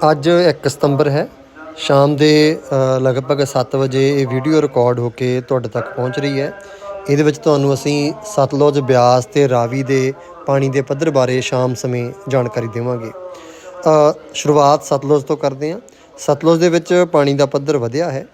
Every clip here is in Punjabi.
ਅੱਜ 1 ਸਤੰਬਰ ਹੈ। ਸ਼ਾਮ ਦੇ ਲਗਭਗ 7 ਵਜੇ ਇਹ ਵੀਡੀਓ ਰਿਕਾਰਡ ਹੋ ਕੇ ਤੁਹਾਡੇ ਤੱਕ ਪਹੁੰਚ ਰਹੀ ਹੈ। ਇਹਦੇ ਵਿੱਚ ਤੁਹਾਨੂੰ ਅਸੀਂ ਸਤਲੁਜ ਬਿਆਸ ਤੇ ਰਾਵੀ ਦੇ ਪਾਣੀ ਦੇ ਪੱਧਰ ਬਾਰੇ ਸ਼ਾਮ ਸਮੇਂ ਜਾਣਕਾਰੀ ਦੇਵਾਂਗੇ। ਸ਼ੁਰੂਆਤ ਸਤਲੁਜ ਤੋਂ ਕਰਦੇ ਹਾਂ। ਸਤਲੁਜ ਦੇ ਵਿੱਚ ਪਾਣੀ ਦਾ ਪੱਧਰ ਵਧਿਆ ਹੈ।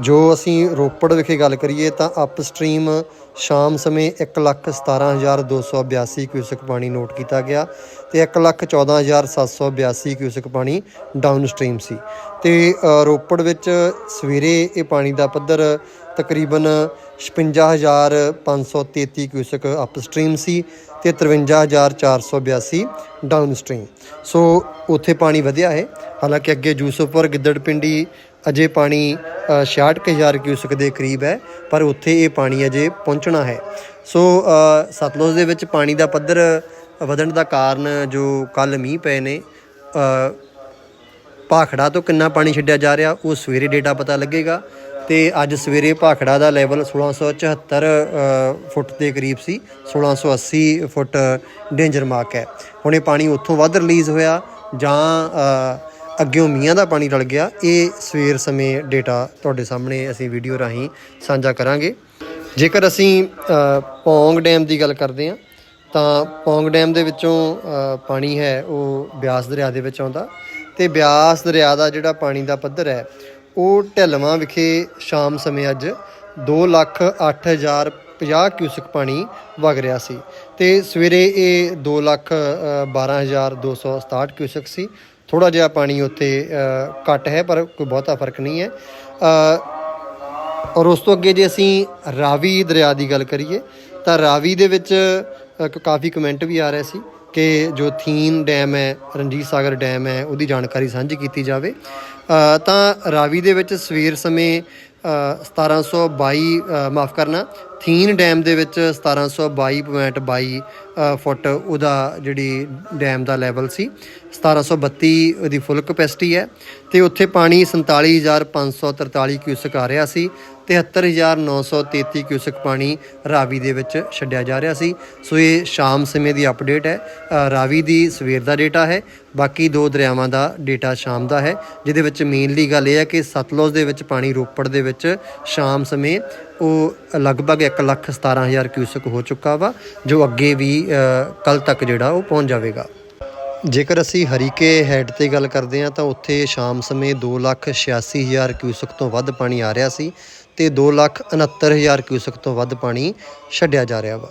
ਜੋ ਅਸੀਂ ਰੋਪੜ ਵਿਖੇ ਗੱਲ ਕਰੀਏ ਤਾਂ ਅਪਸਟ੍ਰੀਮ ਸ਼ਾਮ ਸਮੇਂ 117282 ਕਿਊਸਕ ਪਾਣੀ ਨੋਟ ਕੀਤਾ ਗਿਆ ਤੇ 114782 ਕਿਊਸਕ ਪਾਣੀ ਡਾਊਨਸਟ੍ਰੀਮ ਸੀ। ਤੇ ਰੋਪੜ ਵਿੱਚ ਸਵੇਰੇ ਇਹ ਪਾਣੀ ਦਾ ਪੱਧਰ ਤਕਰੀਬਨ 56533 ਕਿਊਸਕ ਅਪਸਟ੍ਰੀਮ ਸੀ ਤੇ 53482 ਡਾਊਨਸਟ੍ਰੀਮ ਸੋ ਉੱਥੇ ਪਾਣੀ ਵਧਿਆ ਹੈ। ਹਾਲਾਂਕਿ ਅੱਗੇ ਯੂਸਫਪੁਰ ਗਿੱਦੜਪਿੰਡੀ ਅਜੇ ਪਾਣੀ ਅ, 66000 ਕਿਊਸਕ ਦੇ ਕਰੀਬ ਹੈ ਪਰ ਉੱਥੇ ਇਹ ਪਾਣੀ ਅਜੇ ਪਹੁੰਚਣਾ ਹੈ। ਸੋ ਸਤਲੁਜ ਦੇ ਵਿੱਚ ਪਾਣੀ ਦਾ ਪੱਧਰ ਵਧਣ ਦਾ ਕਾਰਨ ਜੋ ਕੱਲ ਮੀਂਹ ਪਏ ਨੇ ਭਾਖੜਾ ਤੋਂ ਕਿੰਨਾ ਪਾਣੀ ਛੱਡਿਆ ਜਾ ਰਿਹਾ ਉਹ ਸਵੇਰੇ ਡੇਟਾ ਪਤਾ ਲੱਗੇਗਾ। ਤੇ ਅੱਜ ਸਵੇਰੇ ਭਾਖੜਾ ਦਾ ਲੈਵਲ 1674 ਅ, ਫੁੱਟ ਦੇ ਕਰੀਬ ਸੀ 1680 ਫੁੱਟ ਡੇਂਜਰ ਮਾਰਕ ਹੈ। ਹੁਣ ਇਹ ਪਾਣੀ ਉੱਥੋਂ ਵੱਧ ਰਿਲੀਜ਼ ਹੋਇਆ ਜਾਂ ਅੱਗਿਓਂ ਮੀਆਂ ਦਾ ਪਾਣੀ ਰਲ ਗਿਆ। ਇਹ ਸਵੇਰ ਸਮੇਂ ਡੇਟਾ ਤੁਹਾਡੇ ਸਾਹਮਣੇ ਅਸੀਂ ਵੀਡੀਓ ਰਾਹੀਂ ਸਾਂਝਾ ਕਰਾਂਗੇ। ਜੇਕਰ ਅਸੀਂ ਪੌਂਗ ਡੈਮ ਦੀ ਗੱਲ ਕਰਦੇ ਹਾਂ, ਤਾਂ ਪੌਂਗ ਡੈਮ ਦੇ ਵਿੱਚੋਂ ਪਾਣੀ ਹੈ ਉਹ ਬਿਆਸ ਦਰਿਆ ਦੇ ਵਿੱਚ ਆਉਂਦਾ ਤੇ ਬਿਆਸ ਦਰਿਆ ਦਾ ਜਿਹੜਾ ਪਾਣੀ ਦਾ ਪੱਧਰ ਹੈ, ਉਹ ਢਿਲਵਾਂ ਵਿਖੇ ਸ਼ਾਮ ਸਮੇਂ ਅੱਜ 208050 ਕਿਊਸਕ ਪਾਣੀ ਵਗ ਰਿਹਾ ਸੀ। ਤੇ ਸਵੇਰੇ ਇਹ 212267 ਕਿਊਸਕ ਸੀ। ਥੋੜਾ ਜਿਹਾ ਪਾਣੀ ਉੱਥੇ ਅ, ਘੱਟ ਹੈ ਪਰ ਕੋਈ ਬਹੁਤਾ ਫ਼ਰਕ ਨਹੀਂ ਹੈ। ਔਰ ਉਸ ਤੋਂ ਅੱਗੇ ਜੇ ਅਸੀਂ ਰਾਵੀ ਦਰਿਆ ਦੀ ਗੱਲ ਕਰੀਏ ਤਾਂ ਰਾਵੀ ਦੇ ਵਿੱਚ ਕਾਫੀ ਕਮੈਂਟ ਵੀ ਆ ਰਹੇ ਸੀ ਕਿ ਜੋ ਥੀਨ ਡੈਮ ਹੈ ਰਣਜੀਤ ਸਾਗਰ ਡੈਮ ਹੈ ਉਹਦੀ ਜਾਣਕਾਰੀ ਸਾਂਝੀ ਕੀਤੀ ਜਾਵੇ। ਤਾਂ ਰਾਵੀ ਦੇ ਵਿੱਚ ਸਵੇਰ ਸਮੇਂ ਅ, 1722 ਅ, ਮਾਫ ਕਰਨਾ ਥੀਨ ਡੈਮ ਦੇ ਵਿੱਚ 1722.22 ਅ, ਫੁੱਟ ਉਹਦਾ ਜਿਹੜੀ ਡੈਮ ਦਾ ਲੈਵਲ ਸੀ। 1732 ਉਹਦੀ ਫੁੱਲ ਕਪੈਸਿਟੀ ਹੈ ਤੇ ਉੱਥੇ ਪਾਣੀ 47543 ਕਿਊਸਕ ਆ ਰਿਹਾ ਸੀ। 73933 ਕਿਊਸਕ ਪਾਣੀ ਰਾਵੀ ਦੇ ਵਿੱਚ ਛੱਡਿਆ ਜਾ ਰਿਹਾ ਸੀ। ਸੋ ਇਹ ਸ਼ਾਮ ਸਮੇਂ ਦੀ ਅਪਡੇਟ ਹੈ। ਰਾਵੀ ਦੀ ਸਵੇਰ ਦਾ ਡੇਟਾ ਹੈ। ਬਾਕੀ ਦੋ ਦਰਿਆਵਾਂ ਦਾ ਡੇਟਾ ਸ਼ਾਮ ਦਾ ਹੈ ਜਿਹਦੇ ਵਿੱਚ ਮੇਨਲੀ ਗੱਲ ਇਹ ਹੈ ਕਿ ਸਤਲੁਜ ਦੇ ਵਿੱਚ ਪਾਣੀ ਰੋਪੜ ਦੇ ਵਿੱਚ ਸ਼ਾਮ ਸਮੇਂ ਉਹ ਲਗਭਗ 117000 ਕਿਊਸਕ ਹੋ ਚੁੱਕਾ ਵਾ, ਜੋ ਅੱਗੇ ਵੀ ਕੱਲ ਤੱਕ ਜਿਹੜਾ ਉਹ ਪਹੁੰਚ ਜਾਵੇਗਾ। ਜੇਕਰ ਅਸੀਂ ਹਰੀਕੇ ਹੈਡ ਤੇ ਗੱਲ ਕਰਦੇ ਹਾਂ, ਤਾਂ ਉੱਥੇ ਸ਼ਾਮ ਸਮੇਂ 286000 ਕਿਊਸਕ ਤੋਂ ਵੱਧ ਪਾਣੀ ਆ ਰਿਹਾ ਸੀ ਤੇ 269000 ਕਿਊਸਕ ਤੋਂ ਵੱਧ ਪਾਣੀ ਛੱਡਿਆ ਜਾ ਰਿਹਾ ਵਾ।